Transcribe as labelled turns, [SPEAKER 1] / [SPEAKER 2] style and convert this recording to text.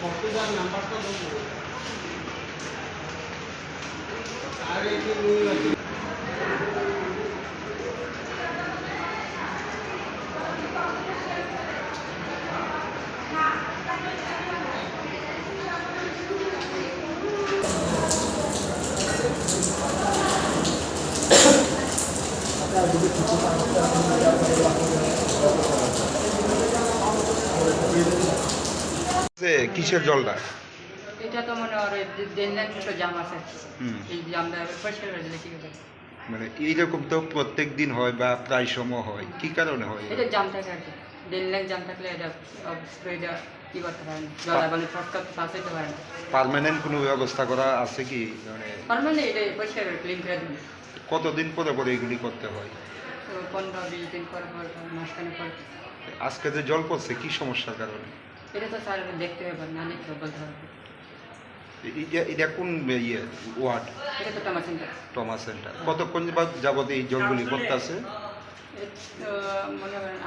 [SPEAKER 1] ভক্তদার নাম্বারটা দেবো আর এই যে Thank you. কিসের জলটা?
[SPEAKER 2] এটা তো মনে হয় দেন লাইন ছোট জাম আছে। এই জামটা পরিষ্কার করে দিলে ঠিক আছে
[SPEAKER 1] মানে এইরকম তো প্রত্যেক দিন হয় বা প্রায় সময় হয়। কি কারণে হয়
[SPEAKER 2] এটা জাম থাকে আর কি। জাম থাকলে এটা স্প্রেটা কি করতে পারে না জল মানে ফটকা পাস হইতে পারে না।
[SPEAKER 1] পার্মানেন্ট কোনো ব্যবস্থা করা আছে কি? মানে
[SPEAKER 2] নর্মালি এটা পরিষ্কার করে ক্লিন করে দিন।
[SPEAKER 1] কতদিন পরে পরে এগুলি করতে হয়?
[SPEAKER 2] পনেরো বিশ দিন পর পর মাঝখানে পর।
[SPEAKER 1] আজকে যে জল পড়ছে কি সমস্যার কারণে?
[SPEAKER 2] এটা তো স্যার দেখতে হবে না দেখতে হবে বলতে হবে
[SPEAKER 1] এটা এটা কোন ইয়ে ওয়ার্ড?
[SPEAKER 2] এটা তো টমা সেন্টার।
[SPEAKER 1] টমা সেন্টার। কতক্ষণ বা- যাবত এই জলগুলি করতে আছে?
[SPEAKER 2] মনে করেন